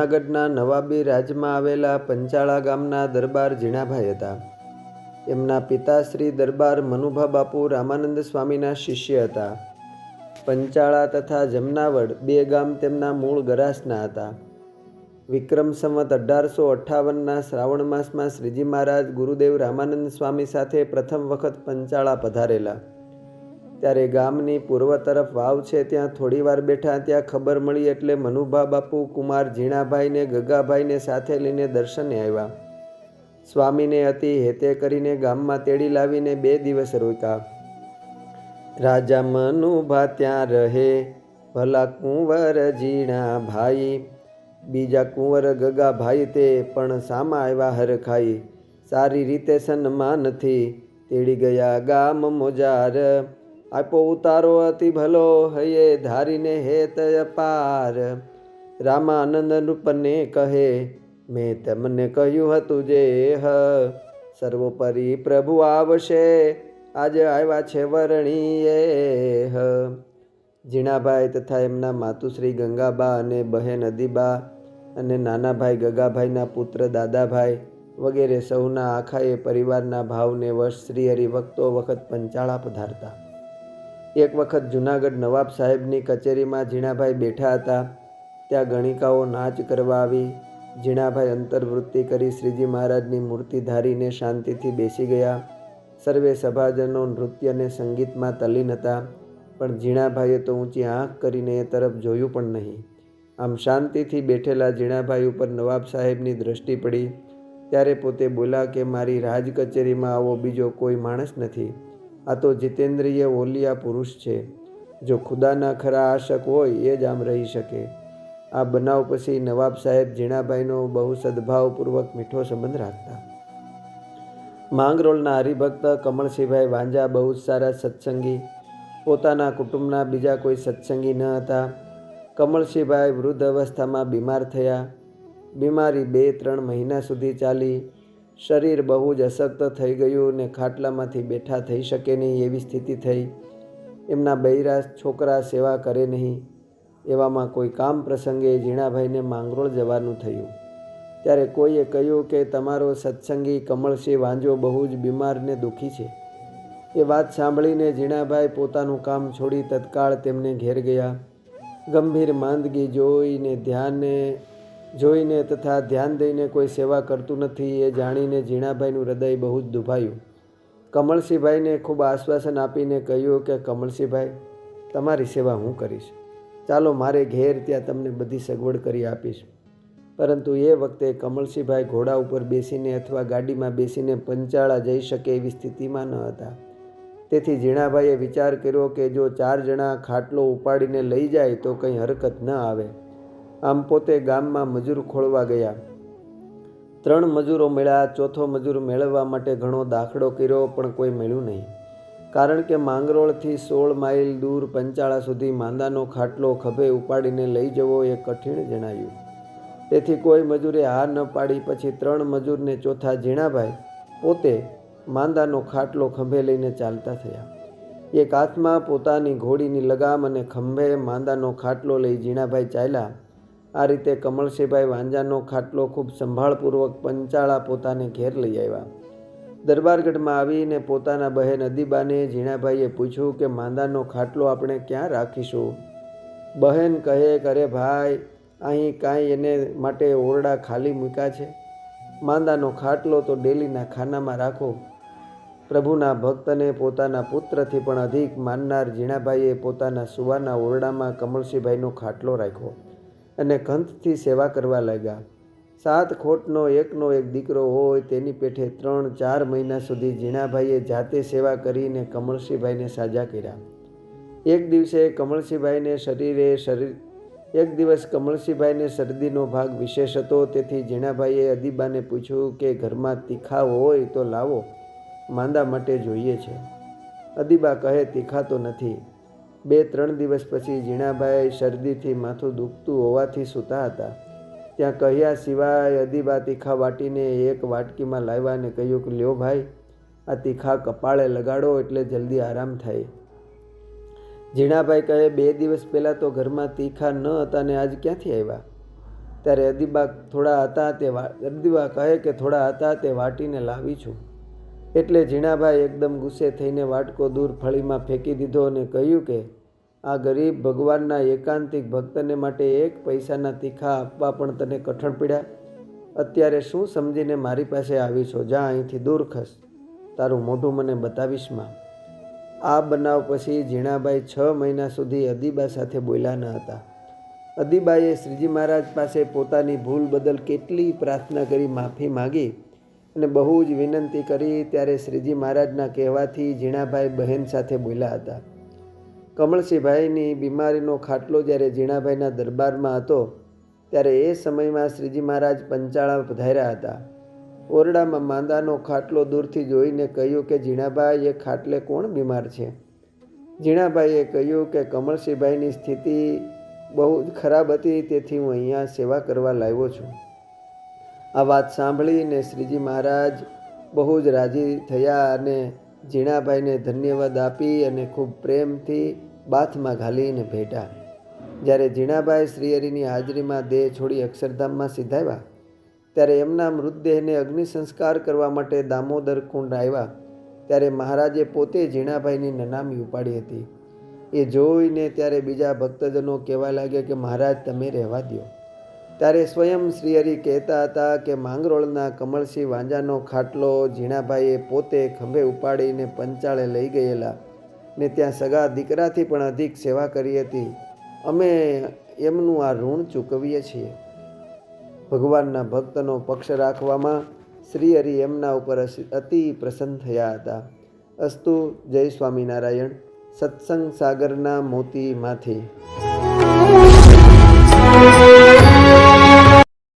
જૂનાગઢના નવાબી રાજમાં આવેલા પંચાળા ગામના દરબાર ઝીણાભાઈ હતા. એમના પિતા શ્રી દરબાર મનુભા બાપુ રામાનંદ સ્વામીના શિષ્ય હતા. પંચાળા તથા જમનાવડ બે ગામ તેમના મૂળ ગરાસના હતા. વિક્રમ સંવત અઢારસો અઠ્ઠાવનના શ્રાવણ માસમાં શ્રીજી મહારાજ ગુરુદેવ રામાનંદ સ્વામી સાથે પ્રથમ વખત પંચાળા પધારેલા. ત્યારે ગામની પૂર્વ તરફ વાવ છે, ત્યાં થોડી વાર બેઠા ત્યાં ખબર મળી એટલે મનુભા બાપુ, કુમાર ઝીણાભાઈને, ગગાભાઈને સાથે લઈને દર્શને આવ્યા. સ્વામીને અતિ હેતે કરીને ગામમાં તેડી લાવીને બે દિવસ રોક્યા. રાજા મનુભા ત્યાં રહે, ભલા કુંવર ઝીણા ભાઈ બીજા કુંવર ગગાભાઈ તે પણ સામા આવ્યા હરખાઈ સારી રીતે સન્માનથી તેડી ગયા ગામ મોજાર. આપો ઉતારો અતિ ભલો હયે ધારીને હેત અપાર. રામાનંદ રૂપને કહે, મેં તમને કહ્યું હતું જે હ, સર્વોપરી પ્રભુ આવશે. આજે આવ્યા છે વરણીએ હ. ઝીણાભાઈ તથા એમના માતુશ્રી ગંગાબા અને બહેન અદીબા અને નાનાભાઈ ગગાભાઈના પુત્ર દાદાભાઈ વગેરે સૌના આખાએ પરિવારના ભાવને વશ શ્રી હરિભક્તો વખત પંચાળા પધારતા. એક વખત જૂનાગઢ નવાબ સાહેબની કચેરીમાં ઝીણાભાઈ બેઠા હતા. ત્યાં ગણિકાઓ નાચ કરવા આવી. ઝીણાભાઈ અંતર્વૃત્તિ કરી શ્રીજી મહારાજની મૂર્તિ ધારીને શાંતિથી બેસી ગયા. સર્વે સભાજનો નૃત્ય અને સંગીતમાં તલ્લીન હતા. પણ ઝીણાભાઈએ તો ઊંચી આંખ કરીને એ તરફ જોયું પણ નહીં. આમ શાંતિથી બેઠેલા ઝીણાભાઈ ઉપર નવાબ સાહેબની દ્રષ્ટિ પડી. ત્યારે પોતે બોલા કે, મારી રાજ કચેરીમાં આવો બીજો કોઈ માણસ નથી. આ તો જીતેન્દ્રિય ઓલિયા પુરુષ છે. જો ખુદાના ખરા આશક હોય, એ જ આમ રહી શકે. આ બનાવ પછી નવાબ સાહેબ ઝીણાભાઈનો બહુ સદભાવપૂર્વક મીઠો સંબંધ રાખતા. માંગરોળના હરિભક્ત કમળસિંહભાઈ વાંજા બહુ જ સારા સત્સંગી. પોતાના કુટુંબના બીજા કોઈ સત્સંગી ન હતા. કમળસિંહભાઈ વૃદ્ધ અવસ્થામાં બીમાર થયા. બીમારી બે ત્રણ મહિના સુધી ચાલી. શરીર બહુ જ અશક્ત થઈ ગયું ને ખાટલામાંથી બેઠા થઈ શકે નહીં એવી સ્થિતિ થઈ. એમના બૈરા છોકરા સેવા કરે નહીં. એવામાં કોઈ કામ પ્રસંગે ઝીણાભાઈને માંગરોળ જવાનું થયું. ત્યારે કોઈએ કહ્યું કે તમારો સત્સંગી કમળસિંહ વાંજો બહુ જ બીમાર ને દુઃખી છે. એ વાત સાંભળીને ઝીણાભાઈ પોતાનું કામ છોડી તત્કાળ તેમને ઘેર ગયા. ગંભીર માંદગી જોઈને ધ્યાને જોઈને તથા ધ્યાન દઈને કોઈ સેવા કરતું નથી એ જાણીને ઝીણાભાઈનું હૃદય બહુ જ દુભાયું. કમળસિંહભાઈને ખૂબ આશ્વાસન આપીને કહ્યું કે, કમળસિંહભાઈ, તમારી સેવા હું કરીશ. ચાલો મારે ઘેર ત્યાં તમને બધી સગવડ કરી આપીશ. પરંતુ એ વખતે કમળસિંહભાઈ ઘોડા ઉપર બેસીને અથવા ગાડીમાં બેસીને પંચાળા જઈ શકે એવી સ્થિતિમાં ન હતા. તેથી ઝીણાભાઈએ વિચાર કર્યો કે જો ચાર જણા ખાટલો ઉપાડીને લઈ જાય તો કંઈ હરકત ન આવે. આમ પોતે ગામમાં મજૂર ખોળવા ગયા. ત્રણ મજૂરો મળ્યા, ચોથો મજૂર મેળવવા માટે ઘણો દાખલો કર્યો, પણ કોઈ મળ્યું નહીં. કારણ કે માંગરોળથી સોળ માઇલ દૂર પંચાળા સુધી માંદાનો ખાટલો ખભે ઉપાડીને લઈ જવો એ કઠિન જણાયું. તેથી કોઈ મજૂરે હાર ન પાડી, પછી ત્રણ મજૂરને ચોથા ઝીણાભાઈ પોતે માંદાનો ખાટલો ખંભે લઈને ચાલતા થયા. એક હાથમાં પોતાની ઘોડીની લગામ અને ખંભે માંદાનો ખાટલો લઈ ઝીણાભાઈ ચાલ્યા. આ રીતે કમળસિંહભાઈ વાંજાનો ખાટલો ખૂબ સંભાળપૂર્વક પંચાળા પોતાને ઘેર લઈ આવ્યા. દરબારગઢમાં આવીને પોતાના બહેન અદીબાને ઝીણાભાઈએ પૂછ્યું કે, માંદાનો ખાટલો આપણે ક્યાં રાખીશું? બહેન કહે કરે ભાઈ, અહીં કાંઈ એને માટે ઓરડા ખાલી મૂક્યા છે. માંદાનો ખાટલો તો ડેલીના ખાનામાં રાખો. પ્રભુના ભક્તને પોતાના પુત્રથી પણ અધિક માનનાર ઝીણાભાઈએ પોતાના સુવાના ઓરડામાં કમળસિંહભાઈનો ખાટલો રાખ્યો. અને કંથથી સેવા કરવા લાગ્યા. સાત ખોટનો, એકનો એક દીકરો હોય તેની પેઠે ત્રણ, ચાર મહિના સુધી ઝીણાભાઈએ જાતે સેવા કરીને કમળસિંહભાઈને સાજા કર્યા. એક દિવસે કમળસિંહભાઈને શરીરે શરીર, એક દિવસ કમળસિંહભાઈને શરદીનો ભાગ વિશેષ હતો. તેથી ઝીણાભાઈએ અદીબાને પૂછ્યું કે, ઘરમાં તીખા હોય તો લાવો, માંદા માટે જોઈએ છે. અદીબા કહે તીખા તો નથી. બે ત્રણ દિવસ પછી ઝીણાભાઈ શરદીથી માથું દુખતું હોવાથી સૂતા હતા. ત્યાં કહ્યા સિવાય અદીબા તીખા વાટીને એક વાટકીમાં લાવ્યા અને કહ્યું કે, લ્યો ભાઈ, આ તીખા કપાળે લગાડો એટલે જલ્દી આરામ થાય. ઝીણાભાઈ કહે, બે દિવસ પહેલાં તો ઘરમાં તીખા ન હતા ને આજ ક્યાંથી આવ્યા? ત્યારે અદીબા થોડા હતા તે અદીબા કહે કે, થોડા હતા તે વાટીને લાવી છું. એટલે ઝીણાભાઈ એકદમ ગુસ્સે થઈને વાટકો દૂર ફળીમાં ફેંકી દીધો અને કહ્યું કે, આ ગરીબ ભગવાનના એકાંતિક ભક્તને માટે એક પૈસાના તીખા આપવા પણ તને કઠણ પીડ્યા અત્યારે શું સમજીને મારી પાસે આવી છો જા અહીંથી દૂર ખસ. તારું મોઢું મને બતાવીશ, માં. આ બનાવ પછી ઝીણાબાઈ છ મહિના સુધી અદીબા સાથે બોલ્યા ન હતા. અદીબાએ શ્રીજી મહારાજ પાસે પોતાની ભૂલ બદલ કેટલી પ્રાર્થના કરી માફી માગી અને બહુ જ વિનંતી કરી ત્યારે શ્રીજી મહારાજના કહેવાથી ઝીણાભાઈ બહેન સાથે બોલ્યા હતા. કમળસિંહભાઈની બીમારીનો ખાટલો જ્યારે ઝીણાભાઈના દરબારમાં હતો, ત્યારે એ સમયમાં શ્રીજી મહારાજ પંચાળા પધાર્યા હતા. ઓરડામાં માંદાનો ખાટલો દૂરથી જોઈને કહ્યું કે, ઝીણાભાઈ, એ ખાટલે કોણ બીમાર છે? ઝીણાભાઈએ કહ્યું કે, કમળસિંહભાઈની સ્થિતિ બહુ જ ખરાબ હતી, તેથી હું અહીંયા સેવા કરવા લાવ્યો છું. આ વાત સાંભળીને શ્રીજી મહારાજ બહુ જ રાજી થયા અને ઝીણાભાઈને ધન્યવાદ આપી અને ખૂબ પ્રેમથી બાથમાં ઘાલીને ભેટા જ્યારે ઝીણાભાઈ શ્રીહરિની હાજરીમાં દેહ છોડી અક્ષરધામમાં સિધાવ્યા, ત્યારે એમના મૃતદેહને અગ્નિ સંસ્કાર કરવા માટે દામોદર કુંડ આવ્યા, ત્યારે મહારાજે પોતે ઝીણાભાઈની નનામી ઉપાડી હતી. એ જોઈને ત્યારે બીજા ભક્તજનો કહેવા લાગ્યા કે મહારાજ, તમે રહેવા દો ત્યારે સ્વયં શ્રીહરિ કહેતા હતા કે માંગરોળના કમળસિંહ વાંજાનો ખાટલો ઝીણાભાઈએ પોતે ખંભે ઉપાડીને પંચાળે લઈ ગયેલા ને ત્યાં સગા દીકરાથી પણ અધિક સેવા કરી હતી. અમે એમનું આ ઋણ ચૂકવીએ છીએ. ભગવાનના ભક્તનો પક્ષ રાખવામાં શ્રીહરિ એમના ઉપર અતિ પ્રસન્ન થયા હતા. અસ્તુ જય સ્વામિનારાયણ. સત્સંગ સાગરના મોતીમાંથી.